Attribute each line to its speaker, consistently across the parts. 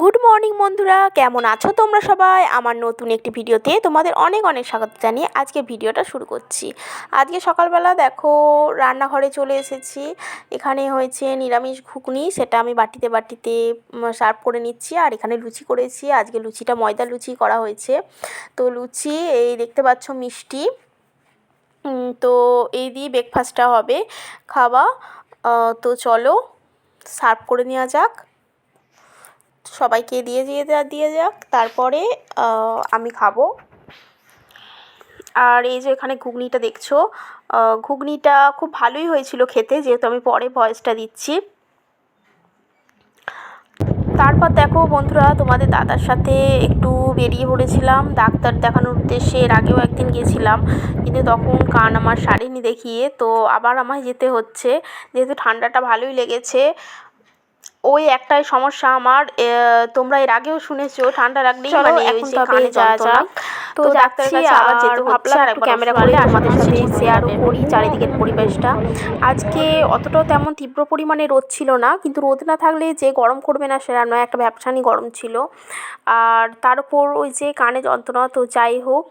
Speaker 1: Good morning বন্ধুরা। কেমন আছো তোমরা সবাই? আমার নতুন একটি ভিডিওতে তোমাদের অনেক অনেক স্বাগত জানিয়ে আজকে ভিডিওটা শুরু করছি। আজকে সকালবেলা দেখো, রান্নাঘরে চলে এসেছি। এখানে হয়েছে নিরামিষ ঘুগনি, সেটা আমি বাটিতে বাটিতে সার্ভ করে নিচ্ছি। আর এখানে লুচি করেছি। আজকে লুচিটা ময়দা লুচি করা হয়েছে। তো লুচি, এই দেখতে পাচ্ছ মিষ্টি। তো এই দিয়ে ব্রেকফাস্টটা হবে। খাওয়া তো চলো, সার্ভ করে নেওয়া যাক। সবাইকে দিয়ে দিয়ে দিয়ে যাক। তারপরে আমি খাব। আর এই যে এখানে ঘুগনিটা দেখছ ঘুগনিটা খুব ভালোই হয়েছিল খেতে, যেহেতু আমি পরে ভয়েসটা দিচ্ছি। তারপর দেখো বন্ধুরা, তোমাদের দাদার সাথে একটু বেরিয়ে পড়েছিলাম। ডাক্তার দেখানোর উদ্দেশ্যে এর আগেও একদিন গেছিলাম, কিন্তু তখন কান আমার সারেনি দেখিয়ে। তো আবার আমায় যেতে হচ্ছে, যেহেতু ঠান্ডাটা ভালোই লেগেছে। ওই একটাই সমস্যা আমার। তোমরা এর আগেও শুনেছো ঠান্ডা লাগলেই মানে
Speaker 2: এখন
Speaker 1: যে
Speaker 2: তবে
Speaker 1: যন্ত্রণা।
Speaker 2: যাক।
Speaker 1: তো ডাক্তারের কাছে আবার যেতে
Speaker 2: ভাবলাম
Speaker 1: হচ্ছে আর
Speaker 2: একটু
Speaker 1: ক্যামেরা করে তোমাদের সাথে
Speaker 2: share
Speaker 1: করি চারিদিকের পরিবেশটা। আজকে অতটাও তেমন তীব্র পরিমাণে রোদ ছিল না কিন্তু রোদ না থাকলে যে গরম করবে না সেটা নয় একটা ব্যবসানি গরম ছিল। আর তার উপর ওই যে কানে যন্ত্রণা তো যাই হোক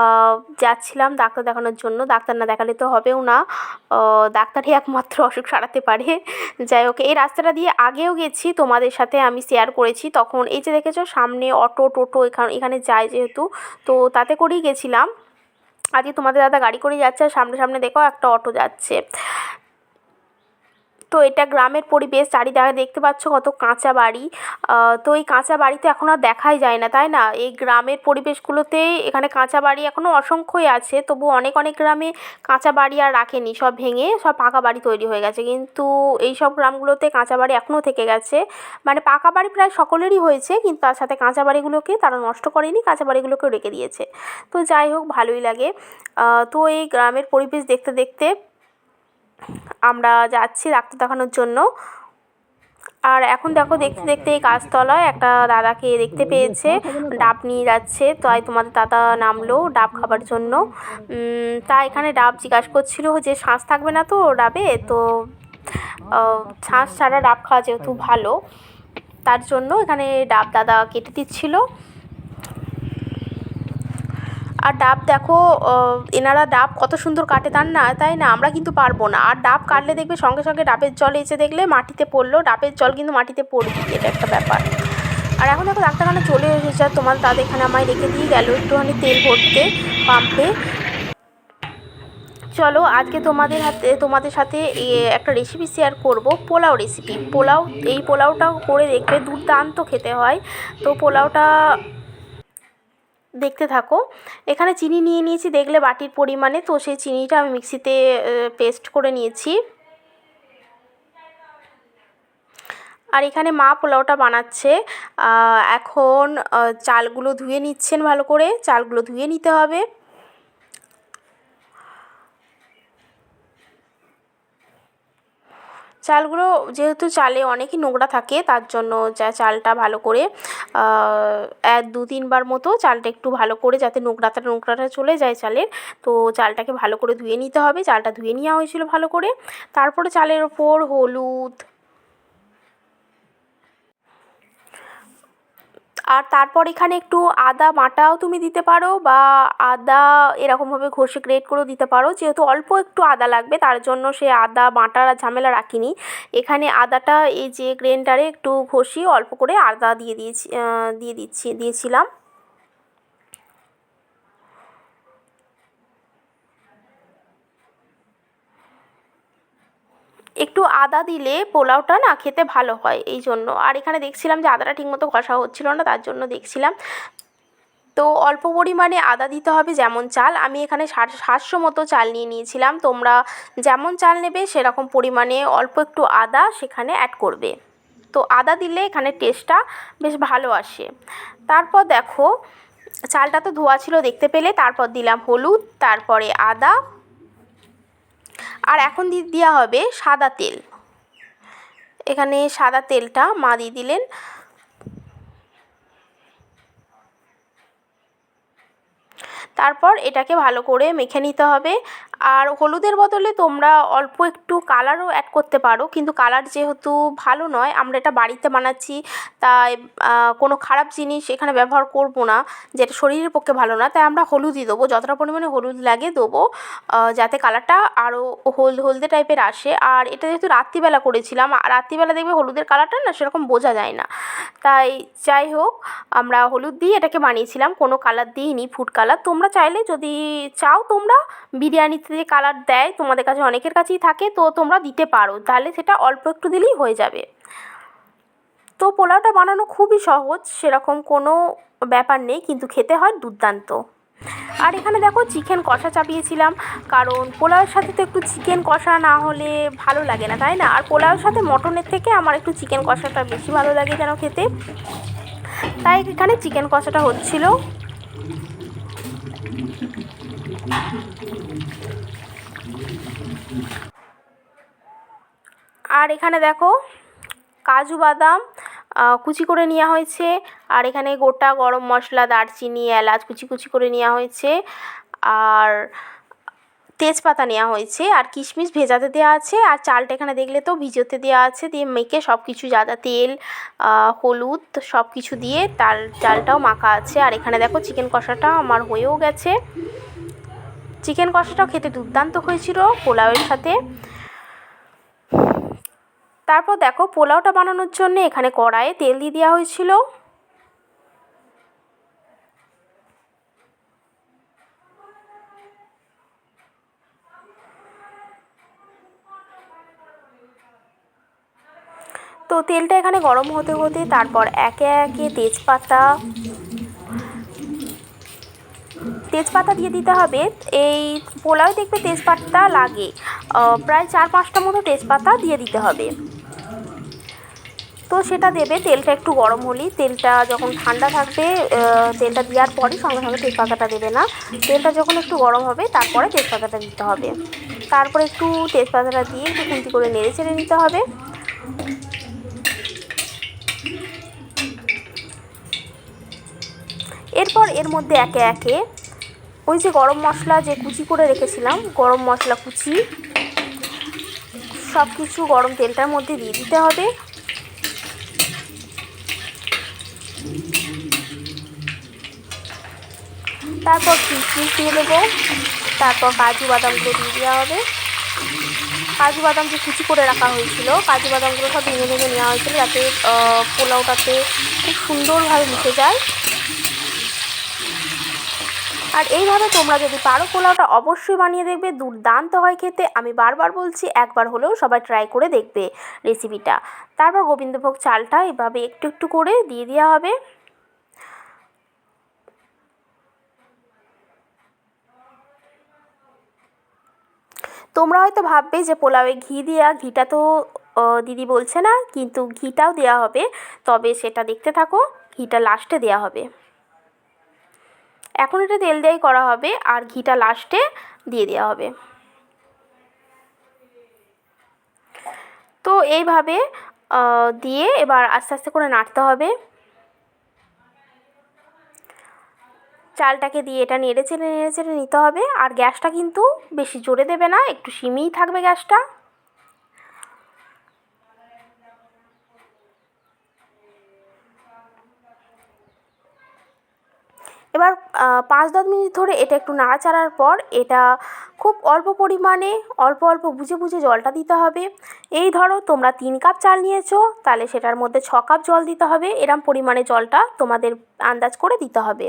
Speaker 1: আহ, যাচ্ছিলাম ডাক্তার দেখানোর জন্য। ডাক্তার না দেখালে তো হবেও না। ডাক্তারই একমাত্র অসুখ সারাতে পারে। যাই হোক এই রাস্তাটা দিয়ে আগেও গেছি, তোমাদের সাথে আমি শেয়ার করেছি। তখন এই যে দেখেছ, সামনে অটো টোটো এখানে এখানে যায় যেহেতু। তো তাতে করেই গেছিলাম। আজকে তোমাদের দাদা গাড়ি করে যাচ্ছে, আর সামনে সামনে দেখো একটা অটো যাচ্ছে। তো এটা গ্রামের পরিবেশ চারিদিকে দেখতে পাচ্ছ কত কাঁচা বাড়ি। তো এই কাঁচা বাড়ি তো এখন আর দেখাই যায় না, তাই না? এই গ্রামের পরিবেশগুলোতে এখানে কাঁচা বাড়ি এখনও অসংখ্যই আছে তবু অনেক অনেক গ্রামে কাঁচা বাড়ি আর রাখেনি, সব ভেঙে সব পাকা বাড়ি তৈরি হয়ে গেছে। কিন্তু এই সব গ্রামগুলোতে কাঁচা বাড়ি এখনও থেকে গেছে। মানে পাকা বাড়ি প্রায় সকলেরই হয়েছে, কিন্তু তার সাথে কাঁচা বাড়িগুলোকে তারা নষ্ট করেনি, কাঁচা বাড়িগুলোকেও রেখে দিয়েছে। তো যাই হোক, ভালোই লাগে। তো এই গ্রামের পরিবেশ দেখতে দেখতে আমরা যাচ্ছি ডাক্তার দেখানোর জন্য। আর এখন দেখো দেখতে দেখতে এই গাছতলায় একটা দাদাকে দেখতে পেয়েছে। ডাব নিয়ে যাচ্ছে, তাই তোমাদের দাদা নামলো ডাব খাবার জন্য। তা এখানে ডাব জিজ্ঞাসা করছিল যে শ্বাস থাকবে না তো ডাবে? তো শ্বাস ছাড়া ডাব খাওয়া যেহেতু ভালো, তার জন্য এখানে ডাব দাদা কেটে দিচ্ছিল। আর ডাব দেখো এনারা ডাব কত সুন্দর কাটে তার না? তাই না? আমরা কিন্তু পারব না। আর ডাব কাটলে দেখবে সঙ্গে সঙ্গে ডাবের জল এসে দেখলে মাটিতে পড়ল। ডাবের জল কিন্তু মাটিতে পড়বে। এটা একটা ব্যাপার। আর এখন দেখো ডাক্তারখানা চলে এসেছে। আর তোমার দাদা এখানে আমায় রেখে দিয়ে গেল একটুখানি তেল ভরতে, পাম্পে। চলো, আজকে তোমাদের হাতে, তোমাদের সাথে একটা রেসিপি শেয়ার করব। পোলাও রেসিপি পোলাও, এই পোলাওটাও করে দেখবে দুর্দান্ত খেতে হয়। তো পোলাওটা দেখতে থাকো। এখানে চিনি নিয়ে নিয়েছি, দেখলে বাটির পরিমাণে। তো সেই চিনিটা আমি মিক্সিতে পেস্ট করে নিয়েছি। আর এখানে মা পোলাওটা বানাচ্ছে। এখন চালগুলো ধুয়ে নিচ্ছেন ভালো করে। চালগুলো ধুয়ে নিতে হবে। চালগুলো যেহেতু চালে অনেকই নোংরা থাকে, তার জন্য চালটা ভালো করে এক দু তিনবার মতো চালটা একটু ভালো করে যাতে নোংরাটা নোংরাটা চলে যায় চালের, তো চালটাকে ভালো করে ধুয়ে নিতে হবে। চালটা ধুয়ে নেওয়া হয়েছিল ভালো করে। তারপরে চালের ওপর হলুদ আর তারপর এখানে একটু আদা বাটাও তুমি দিতে পারো বা আদা এরকমভাবে ঘষে গ্রেট করেও দিতে পারো। যেহেতু অল্প একটু আদা লাগবে, তার জন্য সে আদা বাটার আর ঝামেলা রাখিনি। এখানে আদাটা এই যে গ্রেন্ডারে একটু ঘষিয়ে অল্প করে আদা দিয়ে দিয়েছি দিয়ে দিচ্ছি, দিয়েছিলাম। একটু আদা দিলে পোলাওটা না খেতে ভালো হয় এই জন্য আর এখানে দেখছিলাম যে আদাটা ঠিকমতো ঘষা হচ্ছিল না, তার জন্য দেখছিলাম। তো অল্প পরিমাণে আদা দিতে হবে যেমন চাল। আমি এখানে সাত- সাতশো মতো চাল নিয়ে নিয়েছিলাম। তোমরা যেমন চাল নেবে সেরকম পরিমাণে অল্প একটু আদা সেখানে অ্যাড করবে। তো আদা দিলে এখানে টেস্টটা বেশ ভালো আসে। তারপর দেখো, চালটা তো ধোয়া ছিল দেখতে পেলে। তারপর দিলাম হলুদ, তারপরে আদা আর এখন দিয়ে দেওয়া হবে সাদা তেল। এখানে সাদা তেলটা মা দিয়ে দিলেন। তারপর এটাকে ভালো করে মেখে নিতে হবে। আর হলুদের বদলে তোমরা অল্প একটু কালারও অ্যাড করতে পারো। কিন্তু কালার যেহেতু ভালো নয়, আমরা এটা বাড়িতে বানাচ্ছি, তাই কোনো খারাপ জিনিস এখানে ব্যবহার করব না, যেটা শরীরের পক্ষে ভালো না। তাই আমরা হলুদই দেবো, যতটা পরিমাণে হলুদ লাগে দেবো যাতে কালারটা আরও হলদে হলদে টাইপের আসে। আর এটা যেহেতু রাত্রিবেলা করেছিলাম রাত্রিবেলা দেখবে হলুদের কালারটা না সেরকম বোঝা যায় না। তাই যাই হোক, আমরা হলুদ দিয়ে এটাকে বানিয়েছিলাম, কোনো কালার দিইনি ফুড কালার তোমরা চাইলে যদি চাও তোমরা বিরিয়ানিতে যে কালার দেয় তোমাদের কাছে অনেকের কাছেই থাকে, তো তোমরা দিতে পারো। তাহলে সেটা অল্প একটু দিলেই হয়ে যাবে। তো পোলাওটা বানানো খুবই সহজ, সেরকম কোনো ব্যাপার নেই, কিন্তু খেতে হয় দুর্দান্ত। আর এখানে দেখো চিকেন কষা চাপিয়েছিলাম, কারণ পোলাওয়ের সাথে তো একটু চিকেন কষা না হলে ভালো লাগে না, তাই না? আর পোলাওয়ের সাথে মটনের থেকে আমার একটু চিকেন কষাটা বেশি ভালো লাগে যেন খেতে। তাই এখানে চিকেন কষাটা হচ্ছিল। আর এখানে দেখো কাজু বাদাম কুচি করে নেওয়া হয়েছে। আর এখানে গোটা গরম মশলা, দারচিনি, এলাচ কুচি কুচি করে নেওয়া হয়েছে। আর তেজপাতা নেওয়া হয়েছে, আর কিশমিশ ভেজাতে দেওয়া আছে, আর চালটা এখানে দেখলে তো ভিজোতে দেওয়া আছে, দিয়ে মেখে সব কিছু যা যা তেল হলুদ সব কিছু দিয়ে তাল চালটাও মাখা আছে, আর এখানে দেখো চিকেন কষাটা আমার হয়েও গেছে। চিকেন কষাটাও খেতে দুর্দান্ত হয়েছিল পোলাওয়ের সাথে। তারপর দেখো পোলাওটা বানানোর জন্য এখানে কড়াইয়ে তেল দিয়ে দেওয়া হয়েছিল। তো তেলটা এখানে গরম হতে হতে তারপর একে একে তেজপাতা তেজপাতা দিয়ে দিতে হবে। এই পোলাও দেখবে তেজপাতা লাগে। প্রায় চার পাঁচটা মতো তেজপাতা দিয়ে দিতে হবে। তো সেটা দেবে, তেলটা একটু গরম হলেই। তেলটা যখন ঠান্ডা থাকবে তেলটা দেওয়ার পরই সঙ্গে সঙ্গে তেজপাতাটা দেবে না। তেলটা যখন একটু গরম হবে, তারপরে তেজপাতাটা দিতে হবে। তারপরে একটু তেজপাতাটা দিয়ে একটু খুন্তি করে নেড়ে চেড়ে নিতে হবে। এরপর এর মধ্যে একে একে ওই যে গরম মশলা যে কুচি করে রেখেছিলাম, গরম মশলা কুচি সব কিছু গরম তেলটার মধ্যে দিয়ে দিতে হবে। তারপর কিশমিশ দিয়ে দেবো, তারপর কাজু বাদামগুলো দিয়ে দেওয়া হবে। কাজু বাদাম যে কুচি করে রাখা হয়েছিল, কাজু বাদামগুলো সব ভেঙে ভেঙে নেওয়া হয়েছিল যাতে পোলাওটাতে খুব সুন্দরভাবে মিশে যায়। আর এইভাবে তোমরা যদি পারো, পোলাওটা অবশ্যই বানিয়ে দেখবে। দুর্দান্ত হয় খেতে। আমি বারবার বলছি, একবার হলেও সবাই ট্রাই করে দেখবে রেসিপিটা তারপর গোবিন্দভোগ চালটা এভাবে একটু একটু করে দিয়ে দেওয়া হবে। তোমরা হয়তো ভাববে যে পোলাওয়ে ঘি দেওয়া ঘিটা তো দিদি বলছে না, কিন্তু ঘিটাও দেওয়া হবে। তবে সেটা দেখতে থাকো, ঘিটা লাস্টে দেওয়া হবে। এখন এটা তেল দিয়েই করা হবে আর ঘিটা লাস্টে দিয়ে দেওয়া হবে। তো এইভাবে দিয়ে এবার আস্তে আস্তে করে নাড়তে হবে। চালটাকে দিয়ে এটা নেড়ে চেড়ে নেড়ে চেড়ে নিতে হবে। আর গ্যাসটা কিন্তু বেশি জোরে দেবে না, একটু সিমেই থাকবে গ্যাসটা। এবার পাঁচ দশ মিনিট ধরে এটা একটু নাড়াচাড়ার পর এটা খুব অল্প পরিমাণে, অল্প অল্প বুঝে বুঝে জলটা দিতে হবে। এই ধরো তোমরা তিন কাপ চাল নিয়েছো, তাহলে সেটার মধ্যে ছ কাপ জল দিতে হবে। এরম পরিমাণে জলটা তোমাদের আন্দাজ করে দিতে হবে।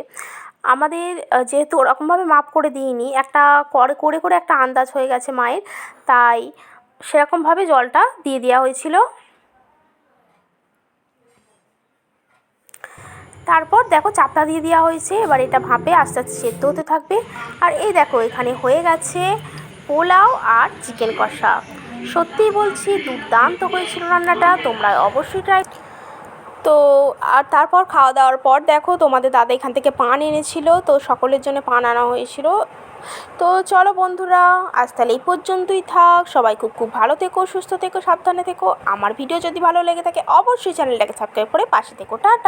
Speaker 1: আমাদের যেহেতু ওরকমভাবে মাপ করে দিইনি, একটা করে করে করে একটা আন্দাজ হয়ে গেছে মায়ের, তাই সেরকমভাবে জলটা দিয়ে দেওয়া হয়েছিল। তারপর দেখো চাপটা দিয়ে দেওয়া হয়েছে, এবার এটা ভাপে আস্তে আস্তে সেদ্ধ হতে থাকবে। আর এই দেখো, এখানে হয়ে গেছে পোলাও আর চিকেন কষা। সত্যিই বলছি, দুর্দান্ত হয়েছিল রান্নাটা তোমরা অবশ্যই ট্রাই তো, আর তারপর খাওয়া দাওয়ার পর দেখো, তোমাদের দাদা এখান থেকে পান এনেছিল, তো সকলের জন্য পান আনা হয়েছিল। তো চলো বন্ধুরা, আজ তাহলে এই পর্যন্তই থাক। সবাই খুব খুব ভালো থেকো, সুস্থ থেকো, সাবধানে থেকো। আমার ভিডিও যদি ভালো লেগে থাকে, অবশ্যই চ্যানেলটাকে সাবস্ক্রাইব করে পাশে থেকো। টাটা।